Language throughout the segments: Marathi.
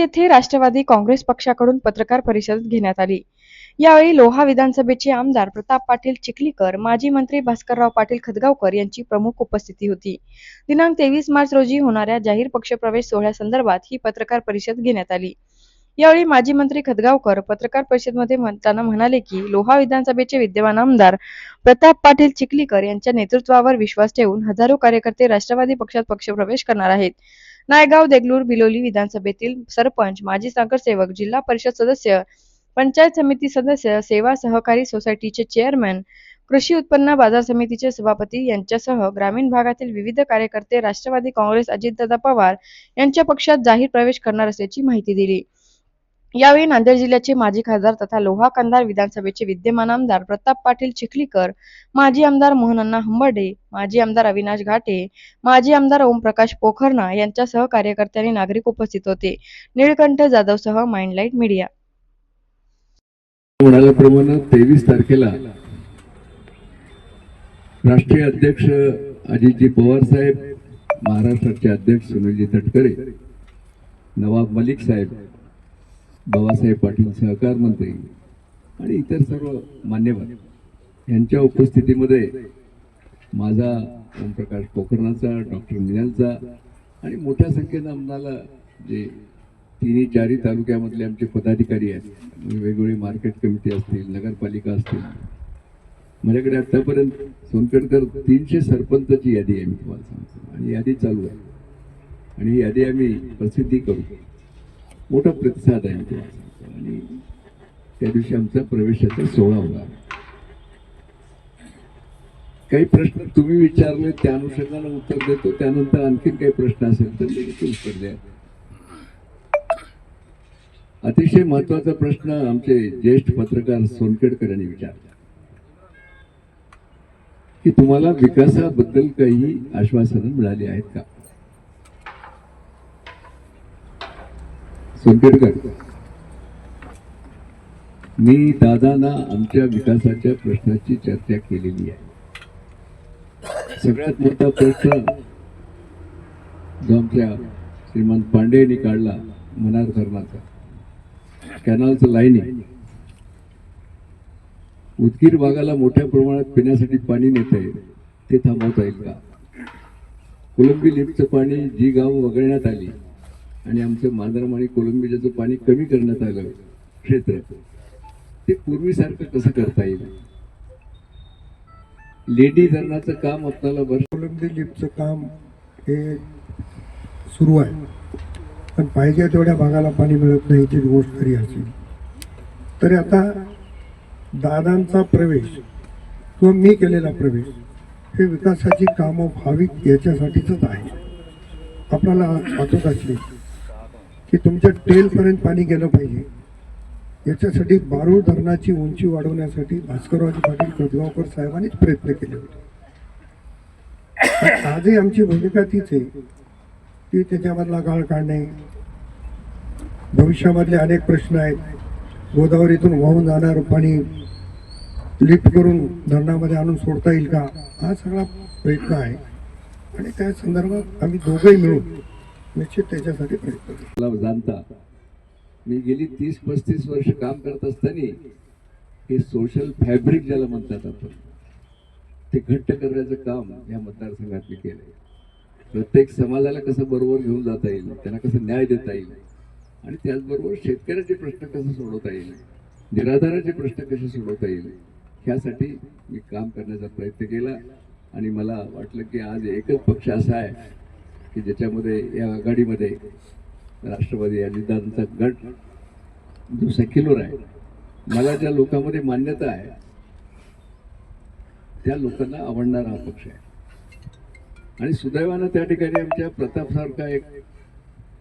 येथे राष्ट्रवादी काँग्रेस पक्षाकडून पत्रकार परिषद घेण्यात आली. यावेळी लोहा विधानसभेचे आमदार प्रताप पाटील चिखलीकर माजी मंत्री भास्करराव पाटील खदगावकर यांची प्रमुख उपस्थिती होती. दिनांक तेवीस मार्च रोजी होणाऱ्या जाहीर पक्षप्रवेश सोहळ्यासंदर्भात ही पत्रकार परिषद घेण्यात आली. यावेळी माजी मंत्री खदगावकर पत्रकार परिषदेमध्ये म्हणताना म्हणाले की लोहा विधानसभेचे विद्यमान आमदार प्रताप पाटील चिखलीकर यांच्या नेतृत्वावर विश्वास ठेवून हजारो कार्यकर्ते राष्ट्रवादी पक्षात पक्षप्रवेश करणार आहेत. नायगाव देगलूर बिलोली विधानसभेतील सरपंच माजी नगरसेवक जिल्हा परिषद सदस्य पंचायत समिती सदस्य सेवा सहकारी सोसायटीचे चेअरमॅन कृषी उत्पन्न बाजार समितीचे सभापती यांच्यासह ग्रामीण भागातील विविध कार्यकर्ते राष्ट्रवादी काँग्रेस अजितदादा पवार यांच्या पक्षात जाहीर प्रवेश करणार असल्याची माहिती दिली. यावेळी नांदेड जिल्ह्याचे माजी खासदार तथा लोहा कंधार विधानसभेचे विद्यमान आमदार प्रताप पाटील चिखलीकर माजी आमदार मोहनअण्णा हंबर्डे माजी आमदार अविनाश घाटे माजी आमदार ओमप्रकाश पोखरणा यांच्यासह कार्यकर्ते नागरिक उपस्थित होते. निळकंठ जाधवसह माइंडलाईट मीडिया. म्हणाल्याप्रमाणे तेवीस तारखेला राष्ट्रीय अध्यक्ष अजितजी पवार साहेब महाराष्ट्राचे अध्यक्ष सुनीलजी तटकरे नवाब मलिक साहेब बाबासाहेब पाटील सहकार मंत्री आणि इतर सर्व मान्यवर यांच्या उपस्थितीमध्ये माझा ओमप्रकाश पोखरणाचा डॉक्टर मिनलचा आणि मोठ्या संख्येनं आम्हाला जे तिन्ही चारही तालुक्यामधले आमचे पदाधिकारी आहेत म्हणजे वेगवेगळी मार्केट कमिटी असतील नगरपालिका असतील माझ्याकडे आत्तापर्यंत सोनकडकर तीनशे सरपंचाची यादी आहे मी तुम्हाला सांगतो. आणि यादी चालू आहे. आणि ही यादी आम्ही प्रसिद्धी करू. मोठा प्रतिसाद आहे. आणि त्या दिवशी आमचा प्रवेशाचा सोहळा होणार. काही प्रश्न तुम्ही विचारले त्या अनुषंगानं उत्तर देतो. त्यानंतर आणखीन काही प्रश्न असेल तर मी ते उत्तर द्या. अतिशय महत्त्वाचा प्रश्न आमचे ज्येष्ठ पत्रकार सोनखेडकर यांनी विचारला. की तुम्हाला विकासाबद्दल काही आश्वासनं मिळाली आहेत का? सोनखेडकर मी दादांना आमच्या विकासाच्या प्रश्नाची चर्चा केलेली आहे. सगळ्यात मोठा प्रश्न जो आमच्या श्रीमंत पांडेनी काढला मनार धरणाचा कॅनलचं लाईनिंग उदगीर भागाला मोठ्या प्रमाणात पिण्यासाठी पाणी नेत आहे ते थांबवता येईल का? कोलंबी लिफ्टचं पाणी जी गावं वगळण्यात आली आणि आमचं मांजराम आणि कोलंबीचं पाणी कमी करण्यात आलं क्षेत्र ते पूर्वीसारखं कसं करता येईल? लेडी धरणाचं काम आपल्याला वर्ष कोलंबी लिफ्टचं काम हे सुरू आहे. पण पाहिजे तेवढ्या भागाला पाणी मिळत नाही ती गोष्ट खरी असेल. तरी आता दादांचा प्रवेश किंवा मी केलेला प्रवेश हे विकासाची कामं व्हावीत याच्यासाठीच आहे. आपल्याला आठवत असली. की तुमच्या टेलपर्यंत पाणी गेलं पाहिजे. याच्यासाठी बारूळ धरणाची उंची वाढवण्यासाठी भास्कररावजी पाटील कदगावकर साहेबांनीच प्रयत्न केले होते. आजही आमची भूमिका तीच आहे. की त्याच्यामधला गाळ काढणे. भविष्यामधले अनेक प्रश्न आहेत. गोदावरीतून वाहून जाणारं पाणी लिफ्ट करून धरणामध्ये आणून सोडता येईल का? हा सगळा प्रयत्न आहे. आणि त्या संदर्भात आम्ही दोघंही मिळून निश्चित त्याच्यासाठी प्रयत्न मला जाणता मी गेली तीस पस्तीस वर्ष काम करत असताना हे सोशल फॅब्रिक ज्याला म्हणतात आपण ते घट्ट करण्याचं काम या मतदारसंघात मी केलंय. प्रत्येक समाजाला कसं बरोबर घेऊन जाता येईल त्यांना कसं न्याय देता येईल आणि त्याचबरोबर शेतकऱ्याचे प्रश्न कसं सोडवता येईल निराधाराचे प्रश्न कसे सोडवता येईल ह्यासाठी मी काम करण्याचा प्रयत्न केला. आणि मला वाटलं की आज एकच पक्ष असा आहे की ज्याच्यामध्ये या आघाडीमध्ये राष्ट्रवादी अजितदादांचा गट जो सेक्युलर आहे मला ज्या लोकांमध्ये मान्यता आहे त्या लोकांना आवडणारा हा पक्ष आहे. आणि सुदैवानं त्या ठिकाणी आमच्या प्रतापसारखा एक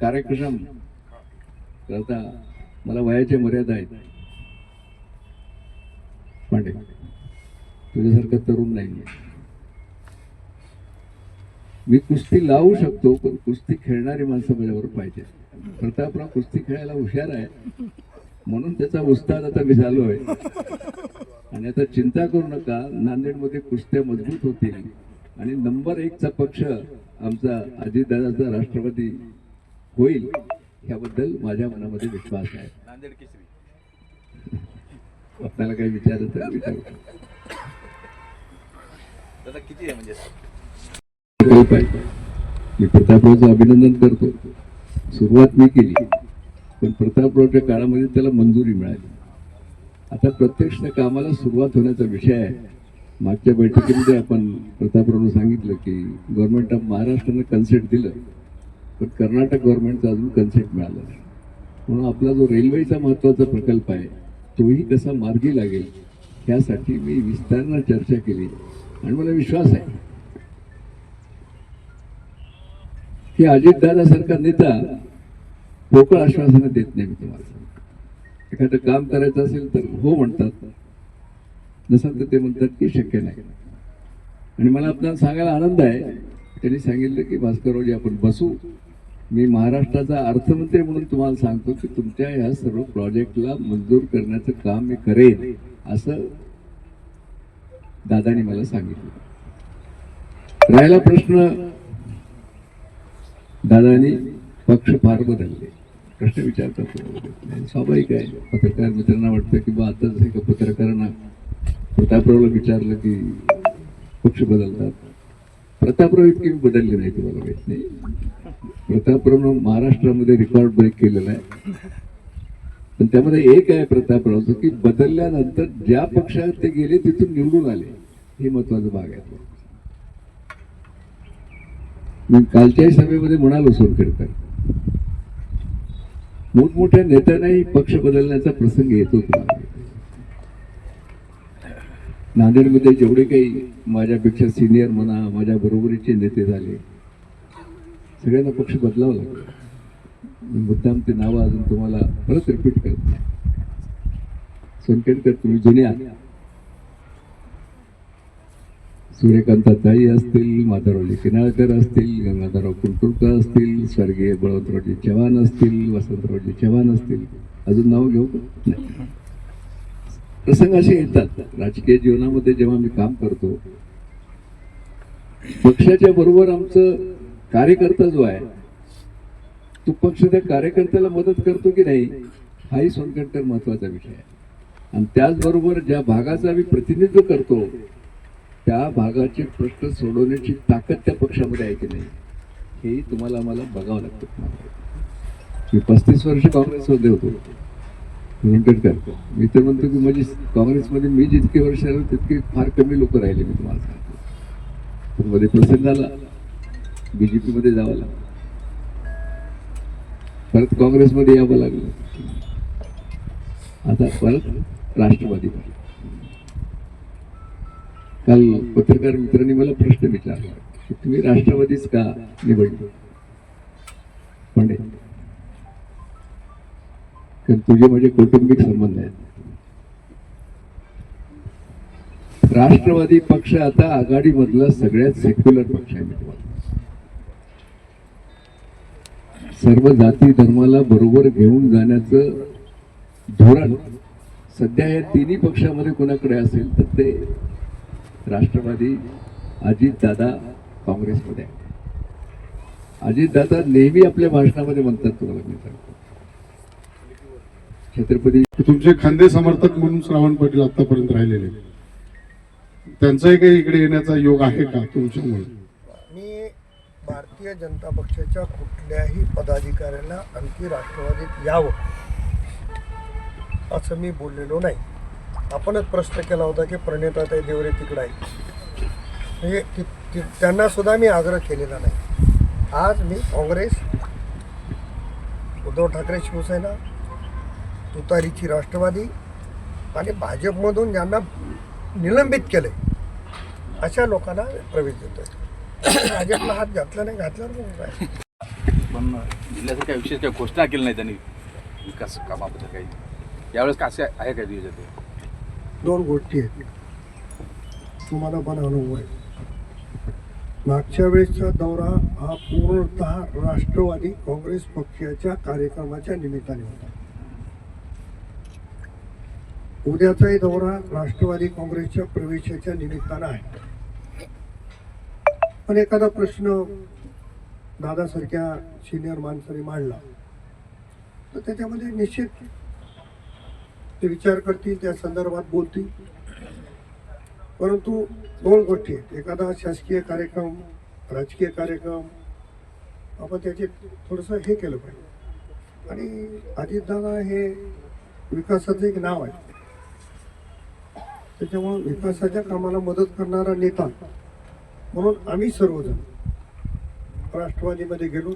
कार्यक्रम करता मला वयाच्या मर्यादा आहेत पांडे तुझ्यासारखं तरुण नाही मी कुस्ती लावू शकतो पण कुस्ती खेळणारी माणसं माझ्याबरोबर पाहिजे. प्रतापराव कुस्ती खेळायला हुशार आहे. म्हणून त्याचा उस्ताद आता मी झालो आहे. आणि आता चिंता करू नका नांदेडमध्ये कुस्त्या मजबूत होतील. आणि नंबर एकचा पक्ष आमचा अजितदादाचा राष्ट्रवादी होईल ह्याबद्दल माझ्या मनामध्ये विश्वास आहे. नांदेड आपल्याला काही विचारू किती आहे म्हणजे? प्रकल्प आहे मी प्रतापरावचं अभिनंदन करतो. सुरुवात मी केली पण प्रतापरावच्या काळामध्ये त्याला मंजुरी मिळाली. आता प्रत्यक्ष त्या कामाला सुरुवात होण्याचा विषय आहे. मागच्या बैठकीमध्ये आपण प्रतापरावनं सांगितलं की गव्हर्नमेंट ऑफ महाराष्ट्रानं कन्सेप्ट दिलं पण कर्नाटक गव्हर्नमेंटचं अजून कन्सेप्ट मिळालं नाही. म्हणून आपला जो रेल्वेचा महत्त्वाचा प्रकल्प आहे तोही कसा मार्गी लागेल ह्यासाठी मी विस्तारानं चर्चा केली. आणि मला विश्वास आहे की अजितदादासारखा नेता पोकळ आश्वासनं देत नाही मी तुम्हाला एखादं काम करायचं असेल तर हो म्हणतात. नसेल तर ते म्हणतात की शक्य नाही. आणि मला आपल्याला सांगायला आनंद आहे. त्यांनी सांगितलं की भास्कररावजी आपण बसू. मी महाराष्ट्राचा अर्थमंत्री म्हणून तुम्हाला सांगतो की तुमच्या ह्या सर्व प्रोजेक्टला मंजूर करण्याचं काम मी करेन असं दादानी मला सांगितलं. राहिला प्रश्न दादानी पक्ष फार बदलले. प्रश्न विचारतात आणि स्वाभाविक आहे. पत्रकार मित्रांना वाटतं की बा आता जसं एका पत्रकारांना प्रतापरावला विचारलं की पक्ष बदलतात. प्रतापराव इतकी मी बदलले नाही तुम्हाला माहीत नाही. प्रतापरावनं महाराष्ट्रामध्ये रेकॉर्ड ब्रेक केलेला आहे. पण त्यामध्ये एक आहे प्रतापरावचं की बदलल्यानंतर ज्या पक्षात ते गेले तिथून निवडून आले. हे महत्वाचं भाग आहे. मी कालच्याही सभेमध्ये म्हणालो सोनखेडकर. मोठमोठ्या नेत्यांनाही पक्ष बदलण्याचा प्रसंग येतो नांदेडमध्ये जेवढे काही माझ्यापेक्षा सिनियर म्हणा माझ्या बरोबरीचे नेते झाले सगळ्यांना पक्ष बदलावं लागला मी मुद्दाम ते नावं अजून तुम्हाला परत रिपीट करत. सोनखेडकर तुम्ही जुने आल्या सूर्यकांता ताई असतील माधवरावजी किनाळकर असतील गंगाधरराव कुंटुरकर असतील स्वर्गीय बळवंतरावजी चव्हाण असतील वसंतरावजी चव्हाण असतील. अजून नाव घेऊ प्रसंग असे येतात. राजकीय जीवनामध्ये जेव्हा मी काम करतो पक्षाच्या बरोबर आमचं कार्यकर्ता जो आहे तो पक्ष त्या कार्यकर्त्याला मदत करतो की नाही हाही सोनखेडकर महत्त्वाचा विषय आहे. आणि त्याचबरोबर ज्या भागाचा मी प्रतिनिधित्व करतो त्या भागाचे प्रश्न सोडवण्याची ताकद त्या पक्षामध्ये आहे की नाही हेही तुम्हाला आम्हाला बघावं लागतं. मी पस्तीस वर्ष काँग्रेसमध्ये होतो. करतो मी तर म्हणतो की माझी काँग्रेसमध्ये मी जितके वर्ष आलो तितके फार कमी लोक राहिले मी तुम्हाला सांगतो. पण मध्ये प्रसंग आला. जे पीमध्ये जावं लागलं. परत काँग्रेसमध्ये यावं लागलं. आता परत राष्ट्रवादी काल पत्रकार मित्रांनी मला प्रश्न विचारला की तुम्ही राष्ट्रवादीच का निवडली? पांडे. कारण तुझे माझे कौटुंबिक संबंध आहेत. राष्ट्रवादी पक्ष आता आघाडीमधला सगळ्यात सेक्युलर पक्ष आहे मी तुम्हाला सर्व जाती धर्माला बरोबर घेऊन जाण्याचं धोरण सध्या या तिन्ही पक्षामध्ये कोणाकडे असेल तर ते राष्ट्रवादी अजितदादा काँग्रेसमध्ये आहे अजितदादा नेहमी आपल्या भाषणामध्ये म्हणतात तुम्हाला मी सांगतो. छत्रपती तुमचे खांदे समर्थक म्हणून श्रावण पाटील आतापर्यंत राहिलेले त्यांचाही काही इकडे येण्याचा योग आहे का तुमच्यामुळे? मी भारतीय जनता पक्षाच्या कुठल्याही पदाधिकाऱ्यांना आणखी राष्ट्रवादीत यावं असं मी बोललेलो नाही. आपणच प्रश्न केला होता की प्रणिताताई देवरे तिकडं आहे म्हणजे त्यांना सुद्धा मी आग्रह केलेला नाही. आज मी काँग्रेस उद्धव ठाकरे शिवसेना तुतारीची राष्ट्रवादी आणि भाजपमधून ज्यांना निलंबित केले अशा लोकांना प्रवेश देतोय. भाजपला हात घातला नाही घातल्यावर पण जिल्ह्याचं काही विशेष काही घोषणा केली नाही त्यांनी विकास कामाबद्दल काही? यावेळेस का असे आहे काय दिवस ते दोन गोष्टी आहेत. तुम्हाला पण अनुभव आहे. मागच्या वेळेसचा दौरा हा पूर्णतः राष्ट्रवादी काँग्रेस पक्षाच्या कार्यक्रमाच्या निमित्ताने होता. उद्याचाही दौरा राष्ट्रवादी काँग्रेसच्या प्रवेशाच्या निमित्तानं आहे. पण एखादा प्रश्न दादासारख्या सिनियर माणसाने मांडला तर त्याच्यामध्ये निश्चित ते विचार करतील त्या संदर्भात बोलतील. परंतु दोन गोष्टी आहेत. एखादा शासकीय कार्यक्रम राजकीय कार्यक्रम आपण त्याचे थोडंसं हे केलं पाहिजे. आणि अजितदादा हे विकासाचं एक नाव आहे. त्याच्यामुळं विकासाच्या कामाला मदत करणारा नेता. म्हणून आम्ही सर्वजण राष्ट्रवादीमध्ये गेलो.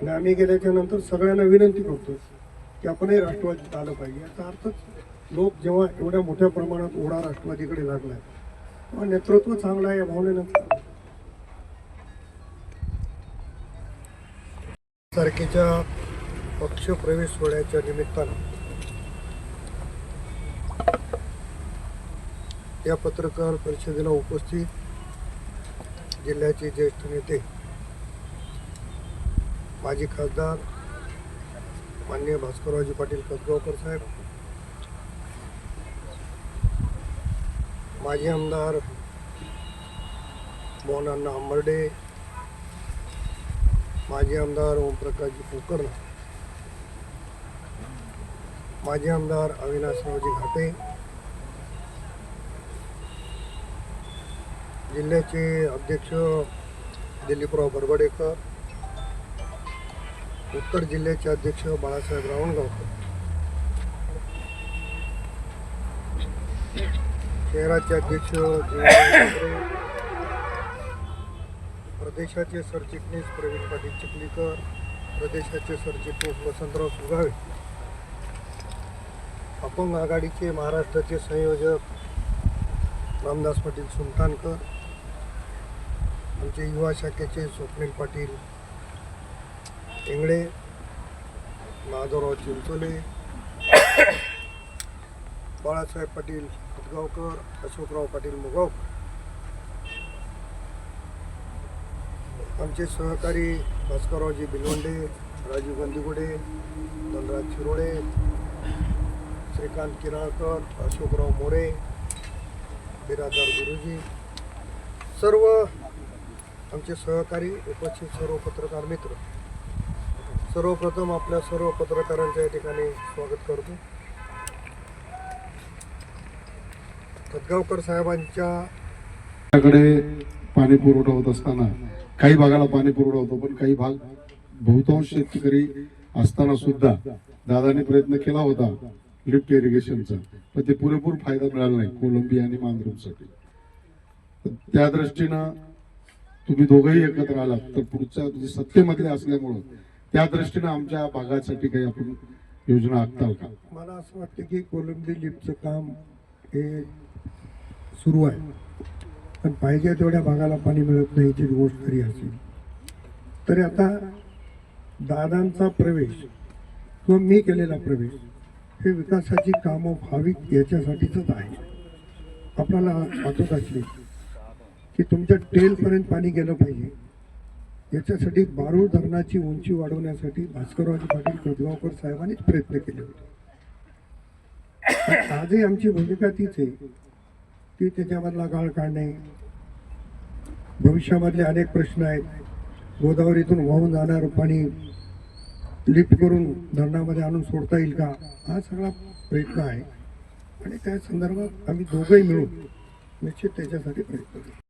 आणि आम्ही गेल्याच्यानंतर सगळ्यांना विनंती करतो. की आपणही राष्ट्रवादीत आलं पाहिजे. याचा अर्थच लोक जेव्हा एवढ्या मोठ्या प्रमाणात ओढा राष्ट्रवादीकडे लागलाय तेव्हा नेतृत्व चांगलं आहे या भावनेनं तारखेच्या पक्षप्रवेश सोहळ्याच्या निमित्तानं या पत्रकार परिषदेला उपस्थित जिल्ह्याचे ज्येष्ठ नेते माजी खासदार माननीय भास्कररावजी पाटील कसगावकर साहेब माजी आमदार मोहनअण्णा आंबर्डे माजी आमदार ओमप्रकाशजी कुलकर्णी माजी आमदार अविनाशरावजी घाटे जिल्ह्याचे अध्यक्ष दिलीपराव बरबडेकर उत्तर जिल्ह्याचे अध्यक्ष बाळासाहेब रावणगावकर. शहराचे अध्यक्ष प्रदेशाचे सरचिटणीस प्रवीण पाटील चिखलीकर. प्रदेशाचे सरचिटणीस वसंतराव सुगावे. अपंग आघाडीचे महाराष्ट्राचे संयोजक रामदास पाटील सुलतानकर. आमचे युवा शाखेचे स्वप्नील पाटील इंगळे माधवराव चिंचोले बाळासाहेब पाटील खुदगावकर अशोकराव पाटील मुगावकर. आमचे सहकारी भास्कररावजी बिलवंडे राजीव गंदीगुडे धनराज शिरोडे श्रीकांत किराळकर अशोकराव मोरे बिरादार गुरुजी. सर्व आमचे सहकारी उपस्थित सर्व पत्रकार मित्र. सर्वप्रथम आपल्या सर्व पत्रकारांच्या या ठिकाणी स्वागत करतो. खतगावकर साहेबांच्या कडे पाणी पुरवठा होत असताना काही भागाला पाणी पुरवठा होतो पण काही भाग बहुतांश शेतकरी असताना सुद्धा दादाने प्रयत्न केला होता लिफ्ट इरिगेशनचा पण ते पुरेपूर फायदा मिळाला नाही कोलंबी आणि मांजरूमसाठी त्या दृष्टीनं तुम्ही दोघंही एकत्र आलात तर पुढच्या म्हणजे सत्तेमध्ये असल्यामुळं त्या दृष्टीनं आमच्या भागासाठी काही आपण योजना आखताल का? मला असं वाटतं की कोलंबी लिफ्टचं काम हे सुरू आहे. पण पाहिजे तेवढ्या भागाला पाणी मिळत नाही ती गोष्ट खरी असेल. तरी आता दादांचा प्रवेश किंवा मी केलेला प्रवेश हे विकासाची कामं व्हावीत याच्यासाठीच आहे. आपल्याला वाटत असली की तुमच्या टेलपर्यंत पाणी गेलं पाहिजे. याच्यासाठी बारूळ धरणाची उंची वाढवण्यासाठी भास्कररावजी पाटील कदगावकर साहेबांनीच प्रयत्न केले होते. आजही आमची भूमिका तीच आहे. ती त्याच्यामधला गाळ काढणे. भविष्यामधले अनेक प्रश्न आहेत. गोदावरीतून वाहून जाणारं पाणी लिफ्ट करून धरणामध्ये आणून सोडता येईल का? हा सगळा प्रयत्न आहे. आणि त्या संदर्भात आम्ही दोघंही मिळून निश्चित त्याच्यासाठी प्रयत्न करू.